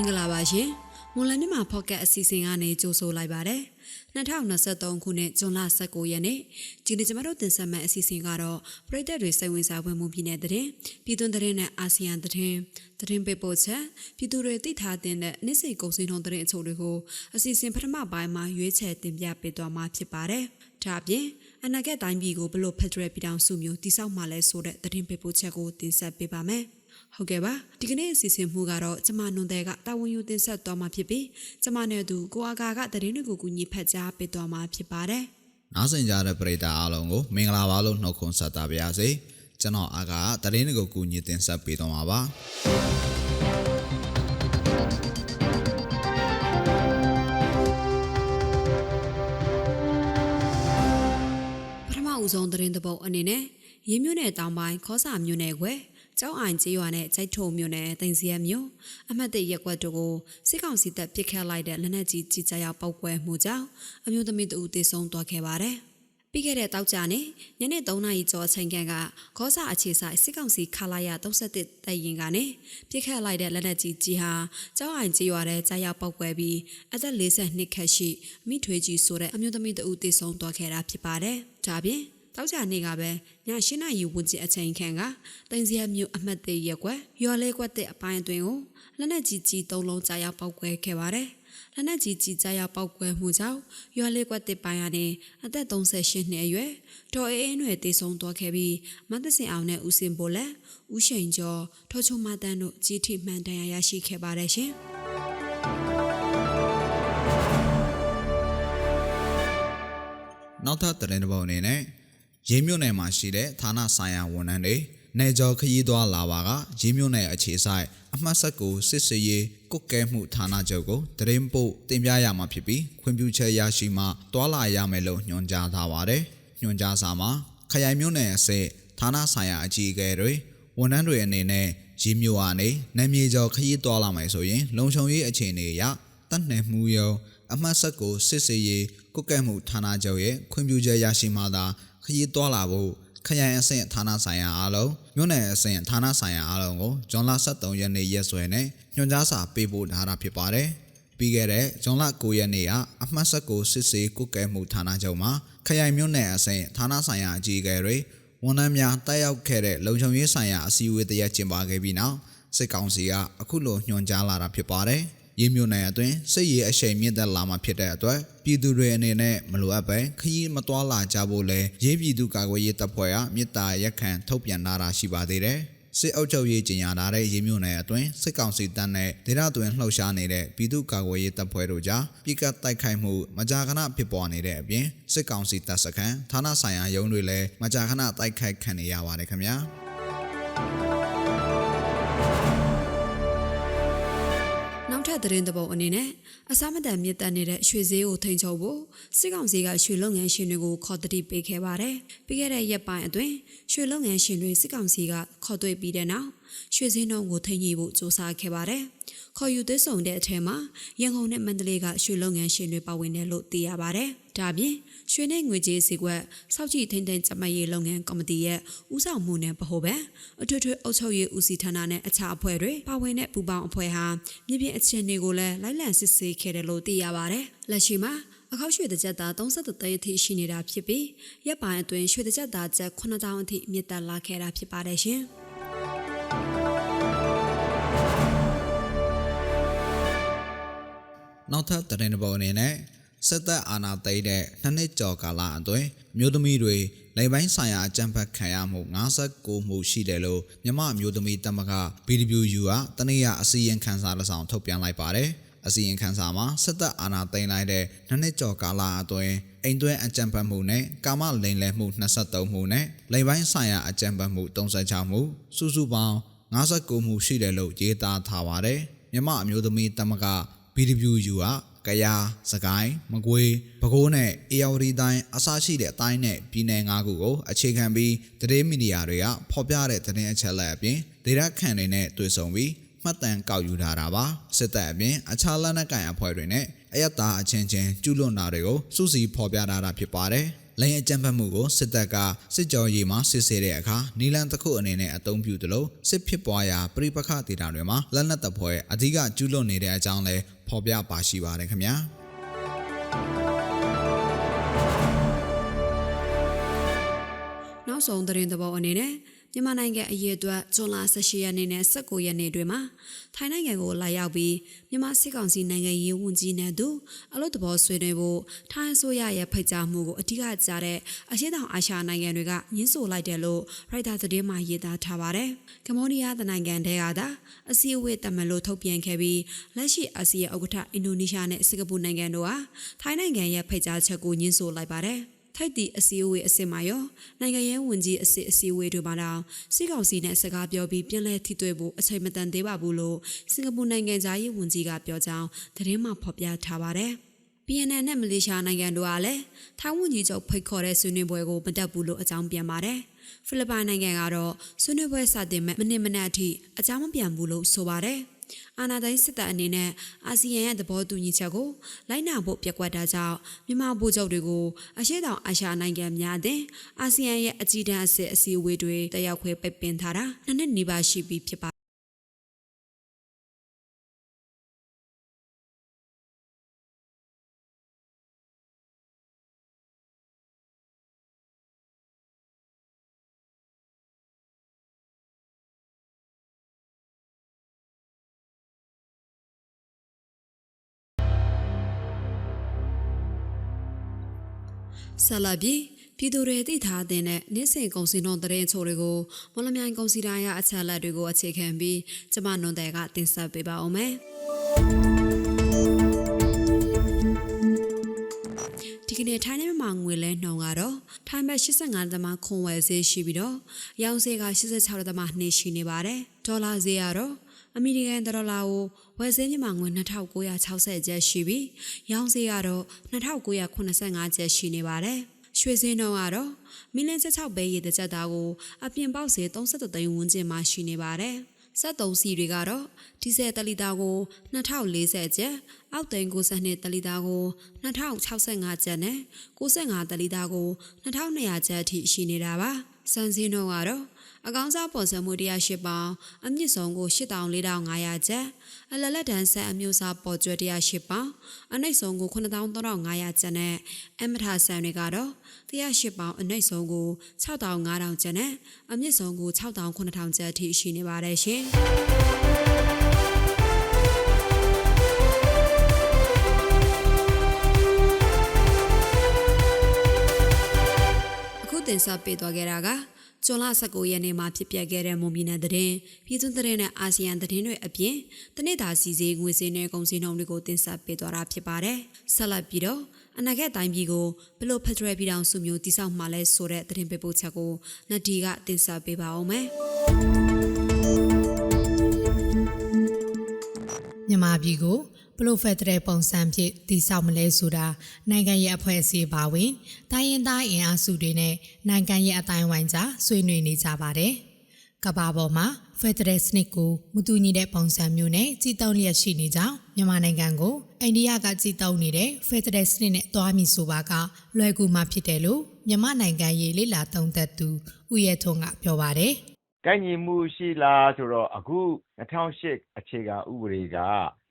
င်္ဂလာပါရှင်မွန်လမြမှာဖော့ကတ်အစီအစဉ်ကနေကြိုဆိုလိုက်ပါတယ်2023ခုနှစ်ဇွန်လ19ရက်နေ့ဒီနေ့ကျမတို့တင်ဆက်မယ့်အစီအစဉ်ကတော့ပြည်သက်တွေစိတ်ဝင်စားဖွယ်မှုပြည်နယ်တဲ့ပြည်တွင်းတဲ့နဲ့အာဆီယံတဲ့သတင်းပေးပို့ချက်ပြည်သူတွေသိထားတဲ့နေ့စိတ်ကုန်စည်နှုန်းတဲ့အချို့တွေကိုအစီအစဉ်ပထမပိုင်းမှာရွေးချယ်တင်ပြပေးသွားမှာဖြစ်ပါတယ်ဒါအပြင်အနာဂတ်တိုင်းပြည်ကိုဘလို့ဖက်ဒရယ်ပြည်ထောင်စုမျိုးတည်ဆောက်မှလဲဆိုတဲ့သတင်းပေးပို့ချက်ကိုတင်ဆက်ပေးပါမယ် ဟုတ်ကဲ့ပါဒီကနေ့အစီအစဉ်မှုကတော့ကျမနွန်တဲ့ကတာဝန်ယူတင်ဆက်သွားမှာဖြစ်ပြီးကျမနဲ့သူကိုအာကာကသတင်းတွေကိုကူညီဖတ်ကြားပေးသွားမှာဖြစ်ပါတယ်နားဆင်ကြတဲ့ပရိသတ်အားလုံးကိုမင်္ဂလာပါလို့နှုတ်ခွန်းဆက်တာပါရစေကျွန်တော်အားကတရင်တွေကိုကူညီတင်ဆက်ပေးတော့မှာပါပထမဦးဆုံးသတင်းတစ်ပုဒ်အနေနဲ့ရင်းမြို့နယ်တောင်ပိုင်းခောစာမြို့နယ်ကွယ် ကျောင်းအိုင်ကျေးရွာနဲ့ကြိုက်ထုံမြို့နယ်တင်စီရမြို့အမှတ်၁ရက်ကွက်တို့ကိုစစ်ကောင်စီတပ်ပစ်ခတ်လိုက်တဲ့လက်နက်ကြီးကြီးကြရောက်ပောက်ကွဲမှုကြောင့်အမျိုးသမီးတဦးသေဆုံးသွားခဲ့ပါတယ်။ပြီးခဲ့တဲ့တောက်ကြနေ့ညနေ3နာရီကျော်အချိန်ခန့်ကခောစာအခြေဆိုင်စစ်ကောင်စီခလာရ31တပ်ရင်ကနေပြစ်ခတ်လိုက်တဲ့လက်နက်ကြီးကြီးဟာကျောင်းအိုင်ကျေးရွာထဲကြားရောက်ပောက်ကွဲပြီးအသက်42ခန့်ရှိမိထွေးကြီးဆိုတဲ့အမျိုးသမီးတဦးသေဆုံးသွားခဲ့တာဖြစ်ပါတယ်။ဒါပြင် တောက်ကြနေ့ကပဲည၈နာရီဝန်းကျင်အချိန်ခန့်ကတင်စီရမြို့အမှတ်၁ရက်ကွယ်ရွာလေးကွက်တဲ့အပိုင်းအတွင်းကိုလက်နက်ကြီးကြီး၃လုံးကြားရောက်ပောက်ကွဲခဲ့ပါတယ်။လက်နက်ကြီးကြီးကြားရောက်ပောက်ကွဲမှုကြောင့်ရွာလေးကွက်တဲ့ပိုင်းကနေအသက်38နှစ်အရွယ်ဒေါ်အေးအင်းတွေတေဆုံးသွားခဲ့ပြီးမတ်သစင်အောင်နဲ့ဦးစင်ပိုလက်ဦးရှိန်ကျော်ထောချုံမတန်းတို့ကြီးထိမှန်တန်ရာရရှိခဲ့ပါတယ်ရှင်။နောက်ထပ်တရင်တစ်ပုဒ်အနေနဲ့ ရင်းမြို့နယ်မှာရှိတဲ့ဌာနဆိုင်ရာဝန်ထမ်းတွေနေကျော်ခရီးသွားလာပါကရင်းမြို့နယ်အခြေဆိုင်အမှတ်ဆက်ကိုစစ်စရေးကုတ်ကဲမှုဌာနချုပ်ကိုတရင်ပို့တင်ပြရမှာဖြစ်ပြီးခွင့်ပြုချက်ရရှိမှတွာလာရမယ်လို့ညွှန်ကြားထားပါတယ်ညွှန်ကြားစာမှာခရိုင်မြို့နယ်အစစ်ဌာနဆိုင်ရာအကြီးအကဲတွေဝန်ထမ်းတွေအနေနဲ့ရင်းမြို့ကနေနာမည်ကျော်ခရီးသွားလာမယ်ဆိုရင် လုံခြုံရေးအခြေအနေအရတတ်နယ်မှုရုံအမှတ်ဆက်ကိုစစ်စေးရေးကုတ်ကဲမှုဌာနချုပ်ရဲ့ခွင့်ပြုချက်ရရှိမှသာခ ရီးသွားလာဖို့ခရိုင်အဆင့်ဌာနဆိုင်ရာအားလုံးမြို့နယ်အဆင့်ဌာနဆိုင်ရာအားလုံးကိုဇွန်လ23ရက်နေ့ရက်စွဲနဲ့ညွှန်ကြားစာပေးပို့ထားတာဖြစ်ပါတယ်။ပြီးခဲ့တဲ့ဇွန်လ9ရက်နေ့ကအမှတ်ဆက်ကိုစစ်စေးကုတ်ကဲမှုဌာနချုပ်မှာခရိုင်မြို့နယ်အဆင့်ဌာနဆိုင်ရာအကြီးအကဲတွေဝန်ထမ်းများတက်ရောက်ခဲ့တဲ့လုံခြုံရေးဆိုင်ရာအစည်းအဝေးတရက်ကျင်းပခဲ့ပြီးနောက်စစ်ကောင်စီကအခုလိုညွှန်ကြားလာတာဖြစ်ပါတယ်။ ရင်းမြို့နယ်အတွင်းစစ်ရေးအရှိန်မြင့်တက်လာမှဖြစ်တဲ့အတွက်ပြည်သူတွေအနေနဲ့မလိုအပ်ပဲခရီးမတွာလာကြဖို့လဲရေးပြည်သူကာကွယ်ရေးတပ်ဖွဲ့ကမြစ်တာရက်ခံထုတ်ပြန်လာတာရှိပါသေးတယ်။စစ်အုပ်ချုပ်ရေးကျင်းပထားတဲ့ရင်းမြို့နယ်အတွင်းစစ်ကောင်စီတပ်နဲ့ဒေသတွင်းလှုပ်ရှားနေတဲ့ပြည်သူ့ကာကွယ်ရေးတပ်ဖွဲ့တို့ကြားပြည်ကတ်တိုက်ခိုက်မှုမကြာခဏဖြစ်ပေါ်နေတဲ့အပြင်စစ်ကောင်စီတပ်စခန်းဌာနဆိုင်ရာရုံးတွေလည်းမကြာခဏတိုက်ခိုက်ခံနေရပါတယ်ခင်ဗျာ။ ထပ်သတင်းတစ်ပုဒ်အနေနဲ့အစားမတန်မြင့်တက်နေတဲ့ရွှေဈေးကိုထိန်ချုပ်ဖို့စစ်ကောင်စီကရွှေလုပ်ငန်းရှင်တွေကိုခေါ်တတိပေးခဲ့ပါတယ်။ပြီးခဲ့တဲ့ရက်ပိုင်းအတွင်းရွှေလုပ်ငန်းရှင်တွေစစ်ကောင်စီကခေါ်တွေ့ပြီးတဲ့နောက်ရွှေဈေးနှုန်းကိုထိန်ညိဖို့စ조사ခဲ့ပါတယ်။ခေါ်ယူသွင်းဆောင်တဲ့အထက်မှာရန်ကုန်နဲ့မန္တလေးကရွှေလုပ်ငန်းရှင်တွေပါဝင်တယ်လို့သိရပါတယ်။ဒါပြင် ရွှေနဲ့ငွေကြေးစီကွက်စောက်ကြည့်ထိန်ထိန်ကျမရေးလုပ်ငန်းကော်မတီရဲ့ဦးဆောင်မှုနဲ့ဗဟိုဘဏ်အထွေထွေအုပ်ချုပ်ရေးဦးစီးဌာနနဲ့အခြားအဖွဲ့တွေပါဝင်တဲ့ပူးပေါင်းအဖွဲ့ဟာမြေပြင်အခြေအနေကိုလည်းလိုက်လံစစ်ဆေးခဲ့တယ်လို့သိရပါတယ်။လက်ရှိမှာအခောက်ရွှေတစ်ကြက်သား33သိန်းအထိရှိနေတာဖြစ်ပြီးရက်ပိုင်းအတွင်းရွှေတစ်ကြက်သားကျပ်9000အထိမြင့်တက်လာခဲ့တာဖြစ်ပါတယ်ရှင်။နောက်ထပ်တရင်တစ်ပုဒ်အနေနဲ့ စစ်တပ်အာဏာသိမ်းတဲ့နှစ်နှစ်ကျော်ကာလအတွင်းမြို့သမီးတွေလိမ်ပိုင်းဆိုင်ရာအကြံဖတ်ခံရမှု59မှုရှိတယ်လို့မြမမြို့သမီးတမက BWU ကတနေ့ရအစီရင်ခံစာတစ်စောင်ထုတ်ပြန်လိုက်ပါတယ်။အစီရင်ခံစာမှာစစ်တပ်အာဏာသိမ်းလိုက်တဲ့နှစ်နှစ်ကျော်ကာလအတွင်းအိမ်တွင်းအကြံဖတ်မှုနဲ့ကာမလိမ်လည်မှု23မှုနဲ့လိမ်ပိုင်းဆိုင်ရာအကြံဖတ်မှု36မှုစုစုပေါင်း59မှုရှိတယ်လို့ရေးသားထားပါတယ်။မြမအမျိုးသမီးတမက BWU က ကယားစကိုင်းမကွေးပဲခူးနဲ့အေရဝတီတိုင်းအစရှိတဲ့အတိုင်းနဲ့ပြည်နယ်၅ခုကိုအခြေခံပြီးသတင်းမီဒီယာတွေကဖော်ပြတဲ့သတင်းအချက်အလက်အပြင်ဒေတာခန့်တွေနဲ့တွေ့ဆုံပြီးမှတ်တမ်းကောက်ယူထားတာပါစစ်တပ်အပြင်အခြားလက်နက်ကိုင်အဖွဲ့တွေနဲ့အယက်သားအချင်းချင်းကျူးလွန်တာတွေကိုစုစည်းဖော်ပြထားတာဖြစ်ပါတယ် လိန်အကြမ်းဖက်မှုကိုစစ်တပ်ကစစ်ကြောရေးမှာစစ်ဆေးတဲ့အခါနီလန်တစ်ခုအနေနဲ့အသုံးပြုသလိုစစ်ဖြစ်ပွားရာပြိပခဒေတာတွေမှာလက်နက်တပ်ဖွဲ့အဓိကကျူးလွန်နေတဲ့အကြောင်းလည်းဖော်ပြပါရှိပါတယ်ခင်ဗျာနောက်ဆုံးသတင်းသဘောအနေနဲ့ မြန်မာနိုင်ငံအရေးအတွက်ဇွန်လ18ရက်နေ့နဲ့19ရက်နေ့တွေမှာထိုင်းနိုင်ငံကိုလာရောက်ပြီးမြန်မာစစ်ကောင်စီနိုင်ငံရေးဝန်ကြီးနဲ့သူအလို့တဘောဆွေးနွေးဖို့ထိုင်းအစိုးရရဲ့ဖိတ်ကြားမှုကိုအဓိကကြားတဲ့အရှေ့တောင်အာရှနိုင်ငံတွေကညှင်းဆိုလိုက်တယ်လို့ရိုက်တာသတင်းမှာရေးသားထားပါတယ်။ကမ္ဘောဒီးယားနိုင်ငံတဲကသာအစည်းအဝေးတမန်လို့ထုတ်ပြန်ခဲ့ပြီးလက်ရှိအာဆီယံဥက္ကဋ္ဌအင်ဒိုနီးရှားနဲ့စင်ကာပူနိုင်ငံတို့ဟာထိုင်းနိုင်ငံရဲ့ဖိတ်ကြားချက်ကိုညှင်းဆိုလိုက်ပါတယ်။ ထိုက်တီအစည်းအဝေးအစစ်မှာရောနိုင်ငံရေးဝန်ကြီးအစစ်အစည်းအဝေးတွေမှာတော့စစ်ကောင်စီနဲ့စကားပြောပြီးပြန်လည်ထိတွေ့ဖို့အချိန်မတန်သေးပါဘူးလို့စင်ကာပူနိုင်ငံသားရေးဝန်ကြီးကပြောကြောင်းသတင်းမှဖော်ပြထားပါတယ်။ BNN နဲ့မလေးရှားနိုင်ငံတို့ကလည်းထိုင်းဝန်ကြီးချုပ်ဖိတ်ခေါ်တဲ့ဆွေးနွေးပွဲကိုမတက်ဘူးလို့အကြောင်းပြန်ပါတယ်။ဖိလစ်ပိုင်နိုင်ငံကတော့ဆွေးနွေးပွဲစတင်မဲ့မိနစ်မိနစ်အထိအကြောင်းမပြန်ဘူးလို့ဆိုပါတယ်။ အာနာတိုင်းစစ်တပ်အနေနဲ့အာဆီယံရဲ့သဘောတူညီချက်ကိုလိုက်နာဖို့ပြက်ကွက်တာကြောင့်မြန်မာဗိုလ်ချုပ်တွေကိုအရှေ့တောင်အာရှနိုင်ငံများတဲ့အာဆီယံရဲ့အကြီးတန်းအဆင့်အစည်းအဝေးတွေတက်ရောက်ခွင့်ပိတ်ပင်ထားတာနှစ်နှစ်နီးပါးရှိပြီဖြစ်ပါ ဆက်လက်ပြီးပြည်သူတွေသိထားတဲ့နေ့စဉ်ကုန်စည်နှုန်းသတင်းချို့တွေကိုမလမြိုင်ကုန်စည်တိုင်းရအချက်အလက်တွေကိုအခြေခံပြီးကျမနွန်တဲ့ကတင်ဆက်ပေးပါအောင်မယ်။ဒီကနေ့ထိုင်းနိုင်ငံမှာငွေလဲနှုန်းကတော့ထိုင်းဘတ်85ဒသမခွန်ဝယ်ဈေးရှိပြီးတော့ရောင်းဈေးက86ဒသမ2ရှိနေပါတယ်။ဒေါ်လာဈေးကတော့ အမေရိကန်ဒေါ်လာကိုဝယ်ဈေးမြန်မာငွေ2960ကျပ်ရှိပြီးရောင်းဈေးကတော့2985ကျပ်ရှိနေပါတယ်။ရွှေဈေးနှုန်းကတော့မီလန်16ပဲရေတစ်ကြက်သားကိုအပြင်ပေါက်ဈေး33သိန်းဝန်းကျင်မှာရှိနေပါတယ်။စက်သုံးစီတွေကတော့ဒီဇယ်တလီတာကို2040ကျပ်အောက်သိန်း92တလီတာကို2065ကျပ်နဲ့65တလီတာကို2200ကျပ်အထိရှိနေတာပါ။စံစင်းနှုန်းကတော့ အကောင်းစားပေါ်စံမှု108ပေါင်အမြင့်ဆုံးကို84,500ကျပ်အလလက်တန်းဆက်အမျိုးအစားပေါ်ကျွဲ108ပေါင်အနှိမ့်ဆုံးကို93,500ကျပ်နဲ့အမထာဆန်တွေကတော့108ပေါင်အနှိမ့်ဆုံးကို6500ကျပ်နဲ့အမြင့်ဆုံးကို6900ကျပ်အထိရှိနေပါတယ်ရှင်အခုတင်ဆက်ပေးသွားခဲ့တာက ဇွန်လ19ရက်နေ့မှာဖြစ်ပျက်ခဲ့တဲ့မွန်ပြည်နယ်သတင်းပြည်သူသတင်းနဲ့အာဆီယံသတင်းတွေအပြင်တနေ့တာစီစီငွေစင်းနဲ့ကုန်စည်နှုန်းတွေကိုတင်ဆက်ပေးသွားတာဖြစ်ပါတယ်။ဆက်လက်ပြီးတော့အနာဂတ်တိုင်းပြည်ကိုဘလို့ဖက်ဒရယ်ပြည်ထောင်စုမျိုးတည်ဆောက်မှလဲဆိုတဲ့သတင်းပေးပို့ချက်ကိုနတ်ဒီကတင်ဆက်ပေးပါအောင်မယ်။မြန်မာပြည်ကို ဘလို့ဖက်ဒရယ်ပုံစံဖြင့်တည်ဆောက်မလဲဆိုတာနိုင်ငံရဲ့အဖွဲ့အစည်းပါဝင်တိုင်းရင်းသားအင်အားစုတွေနဲ့နိုင်ငံရဲ့အတိုင်းဝိုင်းကြားဆွေးနွေးနေကြပါတယ်။ကမ္ဘာပေါ်မှာဖက်ဒရယ်စနစ်ကိုမတူညီတဲ့ပုံစံမျိုးနဲ့ကြီးတုံးလျက်ရှိနေကြောင်းမြန်မာနိုင်ငံကိုအိန္ဒိယကကြီးတုံးနေတဲ့ဖက်ဒရယ်စနစ်နဲ့တွားမည်ဆိုပါကလွယ်ကူမှဖြစ်တယ်လို့မြန်မာနိုင်ငံရေးလေလာသုံးသက်သူဦးရဲထွန်းကပြောပါတယ်။ကိုက်ညီမှုရှိလားဆိုတော့အခု2008အခြေခံဥပဒေက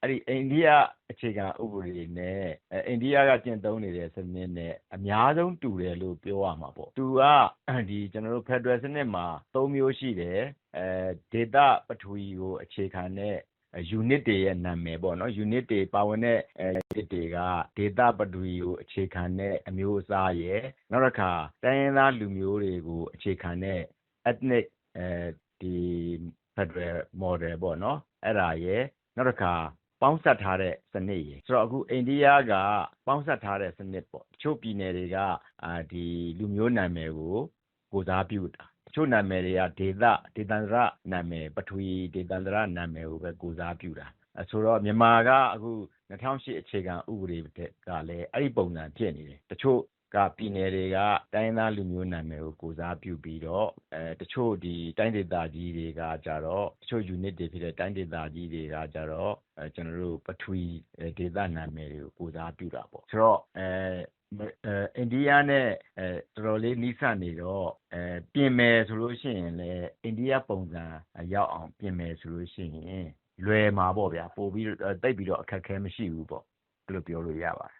အဲ့ဒီအိန္ဒိယအခြေခံဥပဒေနဲ့အဲအိန္ဒိယကကျင့်သုံးနေတဲ့စနစ်နဲ့အများဆုံးတူတယ်လို့ပြောရမှာပေါ့သူကဒီကျွန်တော်တို့ Federal စနစ်မှာ၃မျိုးရှိတယ်အဲဒေတာပထဝီကိုအခြေခံတဲ့ unit တွေရဲ့နာမည်ပေါ့နော် unit တွေပါဝင်တဲ့ unit တွေကဒေတာပထဝီကိုအခြေခံတဲ့အမျိုးအစားရယ်နောက်တစ်ခါတိုင်းရင်းသားလူမျိုးတွေကိုအခြေခံတဲ့ ethnic အဲဒီ Federal model ပေါ့နော်အဲ့ဒါရယ်နောက်တစ်ခါ ပေါင်းစပ်ထားတဲ့စနစ်ရယ်ဆိုတော့အခုအိန္ဒိယကပေါင်းစပ်ထားတဲ့စနစ်ပေါ့တချို့ပြည်နယ်တွေကအာဒီလူမျိုးနာမည်ကိုကိုစားပြုတာတချို့နာမည်တွေကဒေသဒေသန္တရနာမည်ပထဝီဒေသန္တရနာမည်ကိုပဲကိုစားပြုတာအဲဆိုတော့မြန်မာကအခု2008အခြေခံဥပဒေကလည်းအဲ့ဒီပုံစံဖြစ်နေတယ်တချို့ က ပြည်နယ်တွေက တိုင်းသားလူမျိုးနာမည်ကို ကိုစားပြုပြီးတော့အဲတချို့ဒီတိုင်းဒေသကြီးတွေကကြတော့ တချို့ unit တွေဖြစ်တဲ့ တိုင်းဒေသကြီးတွေကကြတော့အဲကျွန်တော်တို့ ပထဝီဒေသနာမည်တွေကို ကိုစားပြုတာပေါ့ ဆိုတော့အဲအဲအိန္ဒိယနဲ့အဲတော်တော်လေး နီးစပ်နေတော့အဲပြင်မယ်ဆိုလို့ရှိရင်လည်း အိန္ဒိယပုံစံရောက်အောင် ပြင်မယ်ဆိုလို့ရှိရင် လွယ်မှာပေါ့ဗျာပို့ပြီးတော့တိတ်ပြီးတော့ အခက်အခဲမရှိဘူးပေါ့ အဲ့လို ပြောလို့ရပါတယ်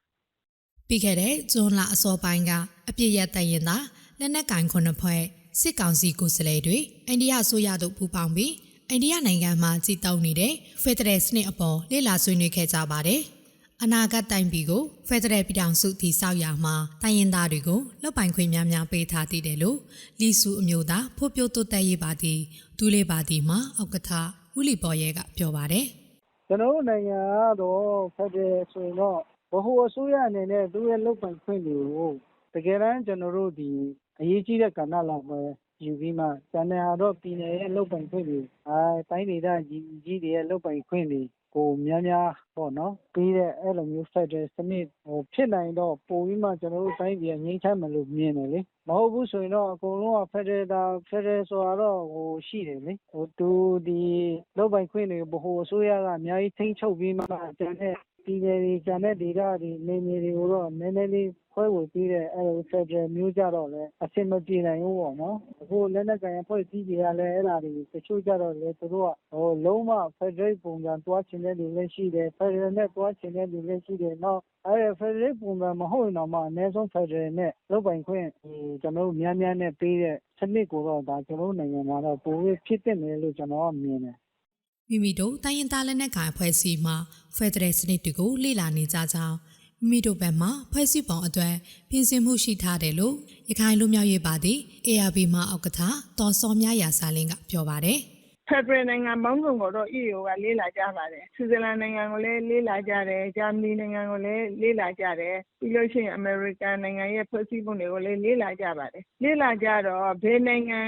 ပြီးခဲ့တဲ့ဇွန်လအစောပိုင်းကအပြစ်ရတရင်သာလက်နက်ကင်ခုနှစ်ဖွဲ့စစ်ကောင်စီကိုယ်စားလှယ်တွေအိန္ဒိယအစိုးရတို့ပူးပေါင်းပြီးအိန္ဒိယနိုင်ငံမှာကြည်တောင်းနေတဲ့ဖက်ဒရယ်စနစ်အပေါ်လေ့လာဆွေးနွေးခဲ့ကြပါတယ်။အနာဂတ်တိုင်ပြည်ကိုဖက်ဒရယ်ပြည်ထောင်စုတည်ဆောက်ရာမှာတိုင်းရင်းသားတွေကိုလောက်ပိုင်ခွင့်များများပေးထားတည်တယ်လို့လီစုအမျိုးသားဖွံ့ဖြိုးတိုးတက်ရေးပါတီဒူးလေးပါတီမှဥက္ကဋ္ဌဦးလီပေါ်ရဲကပြောပါတယ်။ကျွန်တော်တို့နိုင်ငံကတော့ဖက်ဒရယ်ဆိုရင်တော့ ဗဟိုအစိုးရအနေနဲ့ သူ့ရဲ့လုပ်ပိုင်ခွင့်တွေကို တကယ်တမ်း ကျွန်တော်တို့ ဒီအရေးကြီးတဲ့ ကဏ္ဍလောက်ပဲ ယူပြီးမှ ကျန်တဲ့ဟာတော့ ပြည်နယ်ရဲ့ လုပ်ပိုင်ခွင့်တွေအဲတိုင်းဒေသကြီးကြီးတွေရဲ့ လုပ်ပိုင်ခွင့်တွေကို များများပေါ့နော်ပြီးတဲ့ အဲ့လိုမျိုး ဖက်ဒရယ်စနစ်ဟိုဖြစ်နိုင်တော့ ပိုပြီးမှ ကျွန်တော်တို့ တိုင်းပြည်က ငြိမ်းချမ်းမယ်လို့ မြင်တယ်လေ မဟုတ်ဘူးဆိုရင်တော့ အကုန်လုံးက ဖက်ဒရယ်တာဖက်ဒရယ်ဆိုတာတော့ဟိုရှိတယ်လေဟိုသူ ဒီလုပ်ပိုင်ခွင့်တွေဗဟိုအစိုးရက အများကြီး ထိန်းချုပ်ပြီးမှ ကျန်တဲ့ ပြည်နယ်တွေ ကျန်တဲ့ဒေသတွေနေမြေတွေကိုတော့ နည်းနည်းလေး ခွဲဝေပြီးတဲ့အဲ့လိုဖက်ဒရယ်မျိုးကြတော့လေအဆင်မပြေနိုင်ဘူးပေါ့နော် အခုလက်နက်ကန်အဖွဲ့အစည်းတွေကလည်း အဲ့ဒါတွေ တချို့ကြတော့လေသူတို့ကဟိုလုံးဝ ဖက်ဒရယ်ပုံစံတွားချင်တဲ့လူလည်းရှိတယ် ဖက်ဒရယ်နဲ့တွားချင်တဲ့လူလည်း ရှိတယ် နောက်အဲ့ဖက်ဒရယ်ပုံစံ မဟုတ်ရင်တော့မှ အနည်းဆုံး ဖက်ဒရယ်နဲ့ လုပ်ပိုင်ခွင့်ဒီကျွန်တော်တို့ များများနဲ့ပေးတဲ့ စနစ်ကိုတော့ဒါကျွန်တော်တို့ နိုင်ငံမှာတော့ ပိုပြီးဖြစ်တဲ့မယ်လို့ ကျွန်တော်က မြင်တယ် မိမိတို့ တိုင်းရင်းသားလက်နက်ကိုင် အဖွဲ့အစည်းမှ ဖက်ဒရယ်စနစ်တွေကိုလေ့လာနေကြကြောင်းမိမိတို့ဘက်မှဖွဲ့စည်းပုံအတွက်ပြင်ဆင်မှုရှိထားတယ်လို့ရခိုင်လူမျိုးရေးပါတီ ARB မှဥက္ကဋ္ဌတော်စောမြရာစာလင်းကပြောပါတယ်ဖက်ဒရယ်နိုင်ငံပေါင်းစုံကိုတော့ EU ကလေးလာကြပါတယ်။ဆွစ်ဇာလန်နိုင်ငံကိုလည်းလေးလာကြတယ်၊ဂျာမနီနိုင်ငံကိုလည်းလေးလာကြတယ်။ပြီးလို့ရှိရင်အမေရိကန်နိုင်ငံရဲ့ဖွဲ့စည်းပုံတွေကိုလည်းလေးလာကြပါတယ်။လေးလာကြတော့ဘယ်နိုင်ငံ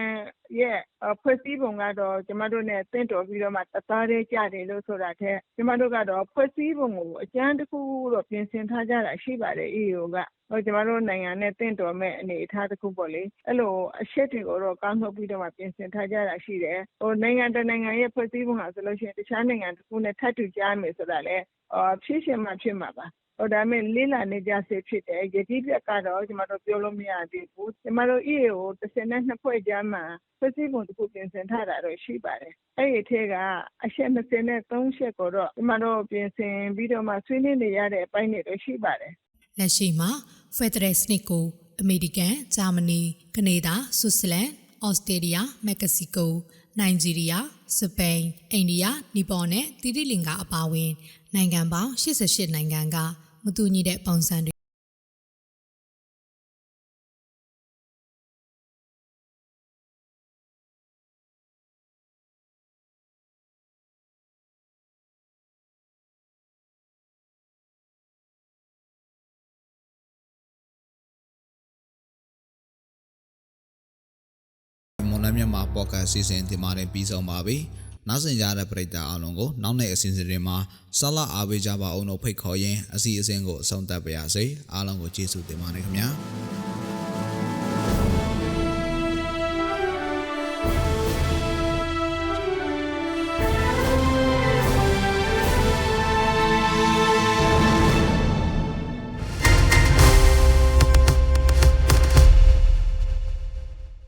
ရဲ့ ဖွဲ့စည်းပုံကတော့ ကျမတို့နဲ့တင့်တော်ပြီးတော့မှ တသားတည်းကြတယ်လို့ ဆိုတာထက် ကျမတို့ကတော့ ဖွဲ့စည်းပုံကို အကျန်းတစ်ခုတော့ ပြင်ဆင်ထားကြတာ ရှိပါတယ် EU က။ဟိုကျမတို့နိုင်ငံနဲ့တင့်တော်မဲ့အနေအထားတစ်ခုပေါ့လေ။အဲ့လို အချက်တွေကိုတော့ ကောင်းထုတ်ပြီးတော့မှ ပြင်ဆင်ထားကြတာ ရှိတယ်။ဟိုနိုင်ငံတနိုင်ငံရဲ့ ဖွဲ့စည်းပုံဟာဆိုလို့ရှိရင် တခြားနိုင်ငံတစ်ခုနဲ့ ထပ်တူကြားမယ်ဆိုတာလေအာဖြစ်ရှင်မှဖြစ်မှာပါ။ ဟိုဒါမဲ့လေးလာနေကြစေဖြစ်တယ်။ယတိပြက်ကတော့ ကျမတို့ပြောလို့မရသေးဘူး။ကျမတို့ EA ကို32ဖွဲ့ကြားမှာ ဖွဲ့စည်းပုံတစ်ခုပြင်ဆင်ထားတာတော့ ရှိပါတယ်။အဲ့ဒီထဲက အချက်23ချက်ကိုတော့ ကျမတို့ ပြင်ဆင်ပြီးတော့မှ ဆွေးနွေးနေရတဲ့အပိုင်းတွေတော့ ရှိပါတယ်။လက်ရှိမှာ ဖက်ဒရယ်စနစ်ကို အမေရိကန်၊ဂျာမနီ၊ကနေဒါ၊ဆွစ်ဇာလန်၊ဩစတြေးလျ၊မက္ကဆီကို၊နိုင်ဂျီးရီးယား၊စပိန်၊အိန္ဒိယ၊နီပေါနဲ့တီရီလင်္ကာအပါအဝင် နိုင်ငံပေါင်း88နိုင်ငံက မတူညီတဲ့ပုံစံတွေမွန်လမြန်မာပေါ့ကတ်စီစဉ်ဒီမှာတင်ပြီးဆုံးပါပြီ နောက်ဆင်ကြတဲ့ပရိသတ်အားလုံးကိုနောက်နေ့အစီအစဉ်တွေမှာဆက်လက်အားပေးကြပါအောင်လို့ဖိတ်ခေါ်ရင်းအစီအစဉ်ကိုအဆုံးသတ်ပါရစေအားလုံးကိုကျေးဇူးတင်ပါတယ်ခင်ဗျာ